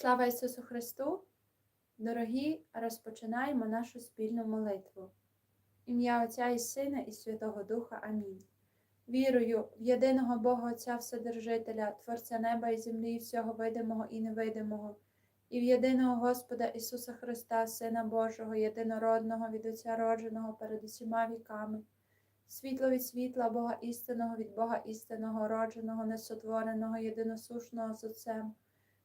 Слава Ісусу Христу! Дорогі, розпочинаємо нашу спільну молитву. Ім'я Отця і Сина і Святого Духа. Амінь. Вірую в єдиного Бога Отця Вседержителя, Творця неба і землі, і всього видимого і невидимого, і в єдиного Господа Ісуса Христа, Сина Божого, єдинородного від Отця родженого перед усіма віками, світло від світла, Бога істинного від Бога істинного, родженого, несотвореного, єдиносушного з Отцем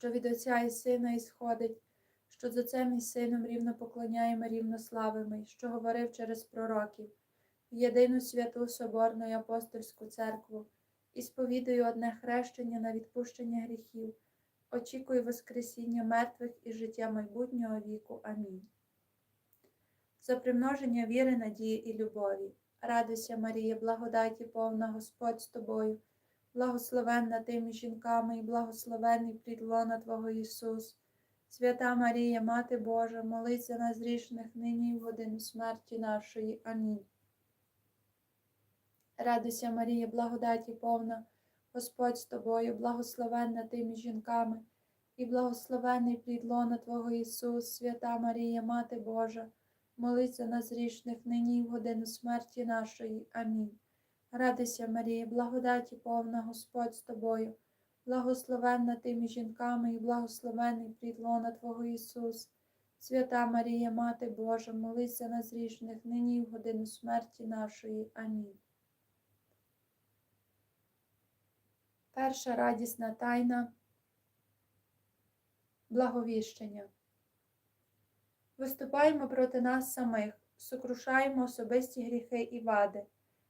що від Отця і Сина ісходить, що з Отцем і Сином рівно поклоняємо, рівно славимо, що говорив через пророків, в єдину святу Соборну і апостольську церкву, і сповідую одне хрещення на відпущення гріхів, очікую Воскресіння мертвих і життя майбутнього віку. Амінь. За примноження віри, надії і любові. Радуйся, Марія, благодаті повна Господь з тобою благословенна ти між жінками, і благословенний плід лона Твого Ісус. Свята Марія, Мати Божа, молись за нас нині і в годину смерті нашої. Амінь. Радуйся, Марія, благодаті повна, Господь з тобою, благословенна ти між жінками, і благословенний плід лона Твого Ісус, свята Марія, Мати Божа, молись за нас грішних нині і в годину смерті нашої. Амінь. Радуйся, Марія, благодаті повна Господь з тобою, благословенна ти між жінками і благословений плід лона Твого Ісус. Свята Марія, Мати Божа, молись за нас грішних, нині і в годину смерті нашої. Амінь. Перша радісна тайна благовіщення. Виступаємо проти нас самих, сокрушаємо особисті гріхи і вади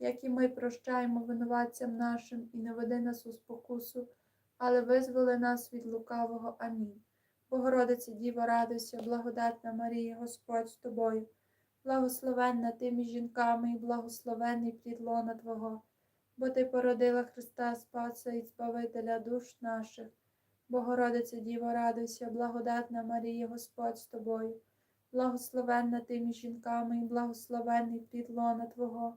як і ми прощаємо винуватцям нашим, і не веди нас у спокусу, але визволи нас від лукавого. Амінь. Богородице Діво, радуйся, благодатна Марія, Господь з тобою, благословенна ти між жінками і благословенний плід лона Твого, бо Ти породила Христа Спаса і Збавителя душ наших. Богородице Діво, радуйся, благодатна Марія, Господь з тобою, благословенна ти між жінками і благословенний плід лона Твого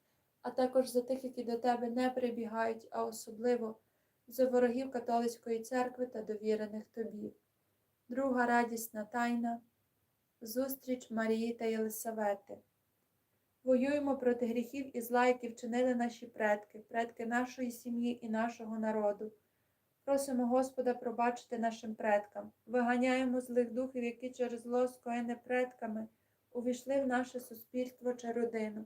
а також за тих, які до Тебе не прибігають, а особливо за ворогів католицької церкви та довірених Тобі. Друга радісна тайна зустріч Марії та Єлисавети. Воюємо проти гріхів і зла, які вчинили наші предки, предки нашої сім'ї і нашого народу. Просимо Господа пробачити нашим предкам, виганяємо злих духів, які через зло скоєне предками увійшли в наше суспільство чи родину.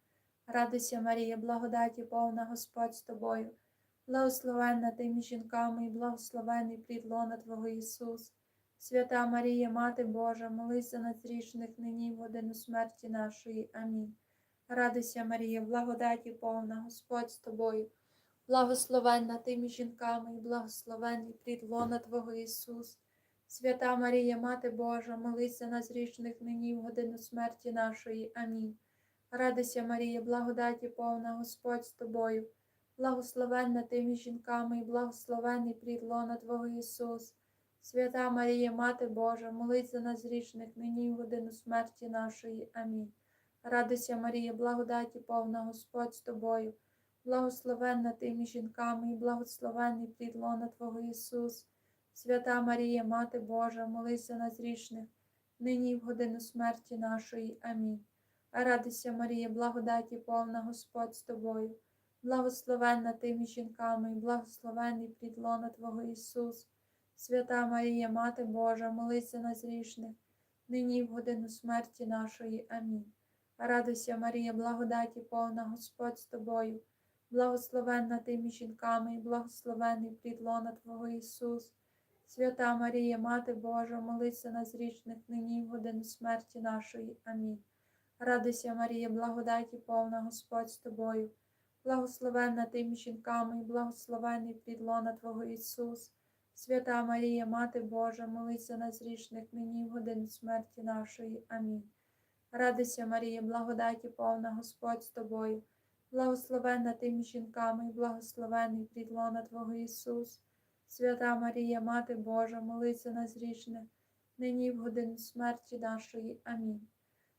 Радуйся, Марія, благодаті повна Господь з тобою, благословенна ти між жінками і благословений плід лона Твого Ісус. Свята Марія, Мати Божа, молись за нас грішних нині в годину смерті нашої. Амінь. Радуйся, Марія, благодаті повна Господь з тобою, благословенна ти між жінками і благословений плід лона Твого Ісус. Свята Марія, Мати Божа, молись за нас грішних нині в годину смерті нашої. Амінь. Радуйся, Марія, благодаті повна Господь з тобою, благословенна ти між жінками і благословений плід лона Твого Ісус. Свята Марія, Мати Божа, молись за нас грішних нині в годину смерті нашої. Амінь. Радуйся, Марія, благодаті повна Господь з тобою, благословенна ти між жінками і благословений плід лона Твого Ісус. Свята Марія, Мати Божа, молись за нас грішних, нині і в годину смерті нашої. Амінь. Радуйся, Марія, благодаті повна Господь з тобою, благословенна ти між жінками і благословений плід лона Твого Ісус. Свята Марія, Мати Божа, молись за нас грішних, нині і в годину смерті нашої. Амінь. Радуйся, Марія, благодаті повна Господь з тобою, благословенна ти між жінками і благословений плід лона Твого Ісус. Свята Марія, Мати Божа, молись за нас грішних, нині в годину смерті нашої. Амінь. Радуйся, Марія, благодаті повна Господь з тобою, благословенна ти між жінками і благословений плід лона Твого Ісус. Свята Марія, Мати Божа, молись за нас грішних, нині в годину смерті нашої. Амінь. Радуйся, Марія, благодаті повна Господь з тобою, благословенна ти між жінками і благословений плід лона Твого Ісус. Свята Марія, Мати Божа, молись за нас грішних, нині в годину смерті нашої. Амінь.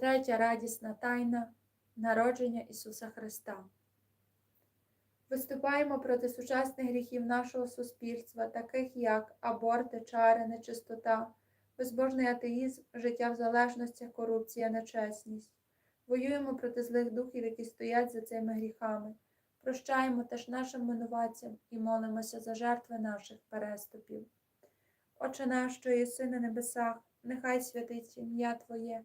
Третя радісна тайна народження Ісуса Христа. Виступаємо проти сучасних гріхів нашого суспільства, таких як аборти, чари, нечистота, безбожний атеїзм, життя в залежності, корупція, нечесність. Воюємо проти злих духів, які стоять за цими гріхами. Прощаємо теж нашим винуватцям і молимося за жертви наших переступів. Отче наш, що єси на небесах, нехай святиться ім'я Твоє,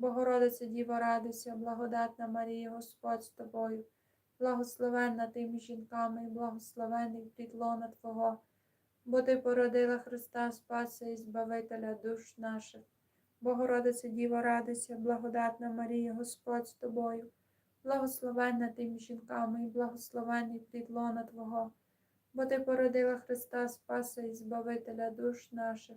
Богородице Діво, радуйся, благодатна Марія, Господь з тобою, благословенна ти між жінками, і благословений плід Твого, бо ти породила Христа Спаса і Збавителя душ наших. Богородице Діво, радуйся, благодатна Марія, Господь з тобою, благословенна ти між жінками, і благословений плід Твого, бо ти породила Христа Спаса і Збавителя душ наших.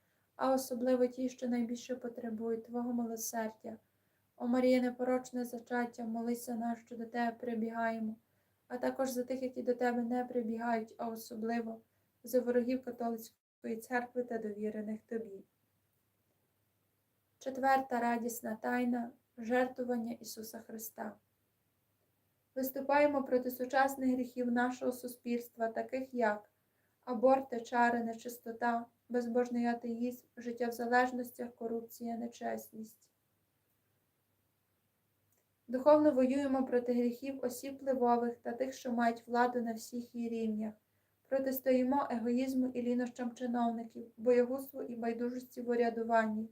а особливо ті, що найбільше потребують Твого милосердя. О Марія, непорочне зачаття, молись за нас, що до Тебе прибігаємо, а також за тих, які до Тебе не прибігають, а особливо за ворогів католицької церкви та довірених Тобі. Четверта радісна тайна жертвування Ісуса Христа. Виступаємо проти сучасних гріхів нашого суспільства, таких як аборти, чари, нечистота, безбожний атеїзм, життя в залежностях, корупція, нечесність. Духовно воюємо проти гріхів осіб впливових та тих, що мають владу на всіх її рівнях. Протистоїмо егоїзму і лінощам чиновників, боягузтву і байдужості в урядуванні,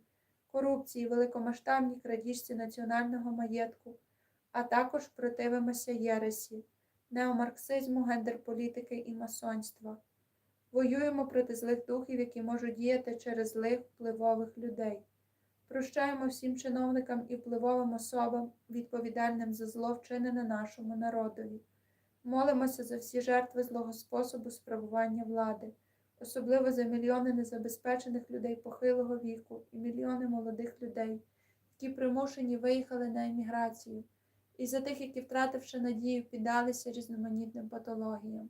корупції, великомасштабній крадіжці національного маєтку, а також противимося єресі, неомарксизму, гендерполітики і масонства. Воюємо проти злих духів, які можуть діяти через злих впливових людей. Прощаємо всім чиновникам і впливовим особам, відповідальним за зло, вчинене нашому народові. Молимося за всі жертви злого способу справування влади, особливо за мільйони незабезпечених людей похилого віку і мільйони молодих людей, які примушені виїхали на еміграцію, і за тих, які, втративши надію, піддалися різноманітним патологіям.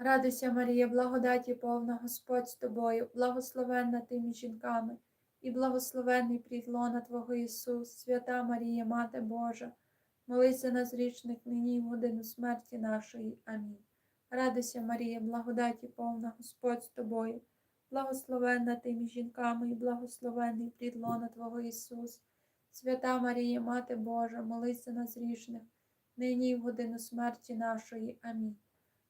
Радуйся, Марія, благодаті повна Господь з тобою, благословенна ти між жінками, і благословенний плід лона Твого Ісус, свята Марія, Мати Божа, молись за нас грішних нині в годину смерті нашої. Амінь. Радуйся, Марія, благодаті повна Господь з тобою, благословенна ти між жінками, і благословений плід лона Твого Ісус. Свята Марія, Мати Божа, молись за нас грішних, нині і в годину смерті нашої. Амінь.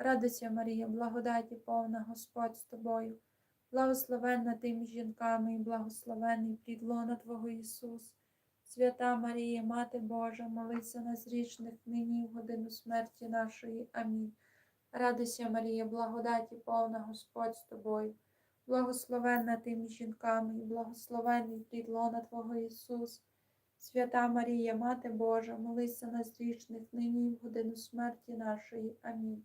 Радуйся, Марія, благодаті повна Господь з тобою, благословенна ти між жінками, і благословений плід лона Твого Ісус. Свята Марія, Мати Божа, молись за нас грішних, нині в годину смерті нашої. Амінь. Радуйся, Марія, благодаті повна Господь з тобою, благословенна ти між жінками, і благословений плід лона Твого Ісус. Свята Марія, Мати Божа, молись за нас грішних, нині в годину смерті нашої. Амінь.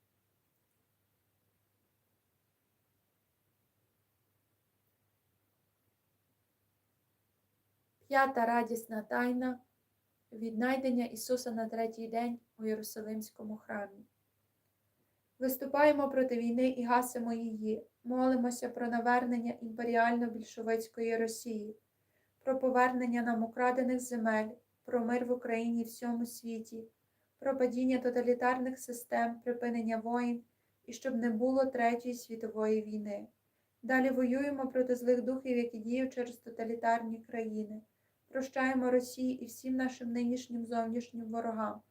П'ята радісна тайна віднайдення Ісуса на третій день у Єрусалимському храмі. Виступаємо проти війни і гасимо її, молимося про навернення імперіально-більшовицької Росії, про повернення нам украдених земель, про мир в Україні і всьому світі, про падіння тоталітарних систем, припинення воїн і щоб не було Третьої світової війни. Далі воюємо проти злих духів, які діють через тоталітарні країни. Прощаємо Росії і всім нашим нинішнім зовнішнім ворогам,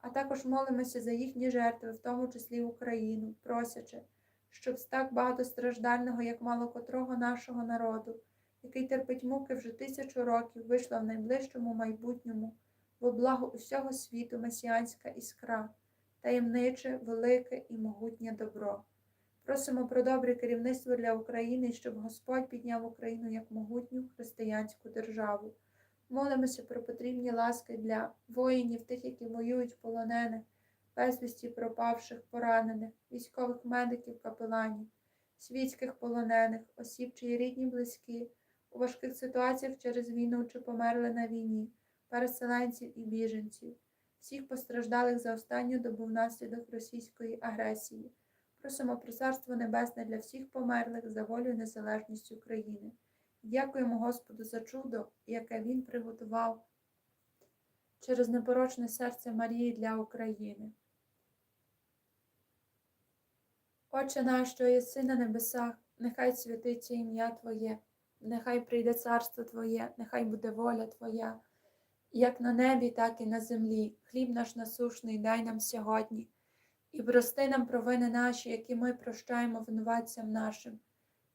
а також молимося за їхні жертви, в тому числі Україну, просячи, щоб з так багатостраждального, як мало котрого нашого народу, який терпить муки вже тисячу років, вийшла в найближчому майбутньому, в облагу усього світу месіанська іскра, таємниче, велике і могутнє добро. Просимо про добре керівництво для України, щоб Господь підняв Україну як могутню християнську державу. Молимося про потрібні ласки для воїнів, тих, які воюють полонених, безвісті пропавших, поранених, військових медиків, капеланів, світських полонених, осіб, чиї рідні близькі, у важких ситуаціях через війну чи померли на війні, переселенців і біженців, всіх постраждалих за останню добу внаслідок російської агресії. Просимо про царство небесне для всіх померлих за волю і незалежність України. Дякуємо Господу за чудо, яке Він приготував через непорочне серце Марії для України. Отче наш, що єси на небесах, нехай святиться ім'я Твоє, нехай прийде царство Твоє, нехай буде воля Твоя, як на небі, так і на землі. Хліб наш насушний дай нам сьогодні, і прости нам провини наші, які ми прощаємо винуватцям нашим.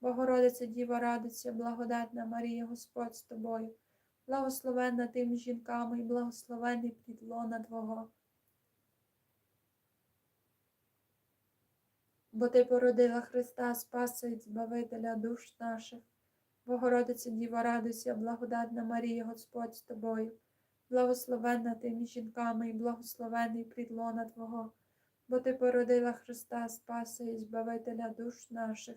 Богородице Діво, радуйся, благодатна Марія, Господь з тобою, благословенна ти між жінками і благословений плід лона Твого. Бо Ти породила Христа Спаса і Збавителя душ наших. Богородице Діва, радуйся, благодатна Марія, Господь з тобою, благословенна ти між жінками і благословений плід Твого, бо Ти породила Христа Спаса і Збавителя душ наших.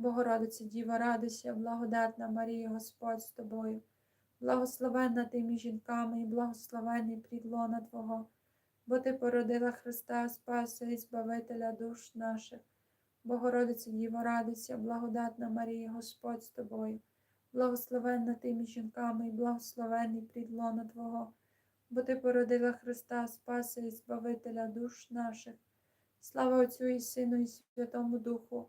Богородице Діва, радуйся, благодатна Марія, Господь з тобою, благословенна ти між жінками і благословенний плід лона Твого, бо Ти породила Христа, Спаса і Збавителя душ наших. Богородице Діво, радуйся, благодатна Марія, Господь з тобою, благословенна ти між жінками і благословений плід лона Твого, бо Ти породила Христа, Спаса і Збавителя душ наших. Слава Отцю і Сину, і Святому Духу,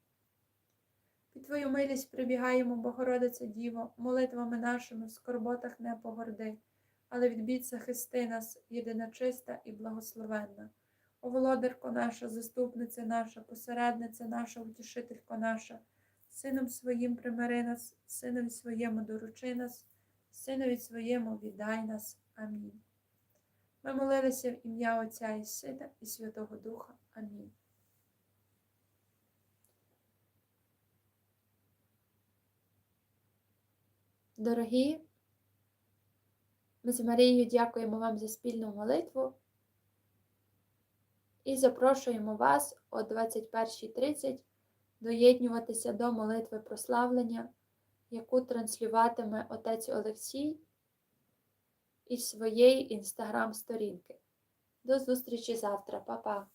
Під Твою милість прибігаємо, Богородице Діво, молитвами нашими в скорботах не погорди, але відбідь захисти нас, єдина чиста і благословенна. О володарко наша, заступниця наша, посередниця наша, утішителько наша. Сином своїм примири нас, синові своєму доручи нас, синові своєму віддай нас. Амінь. Ми молилися в ім'я Отця і Сина, і Святого Духа. Амінь. Дорогі, ми з Марією дякуємо вам за спільну молитву і запрошуємо вас о 21.30 доєднюватися до молитви прославлення, яку транслюватиме отець Олексій із своєї інстаграм-сторінки. До зустрічі завтра, Па-па!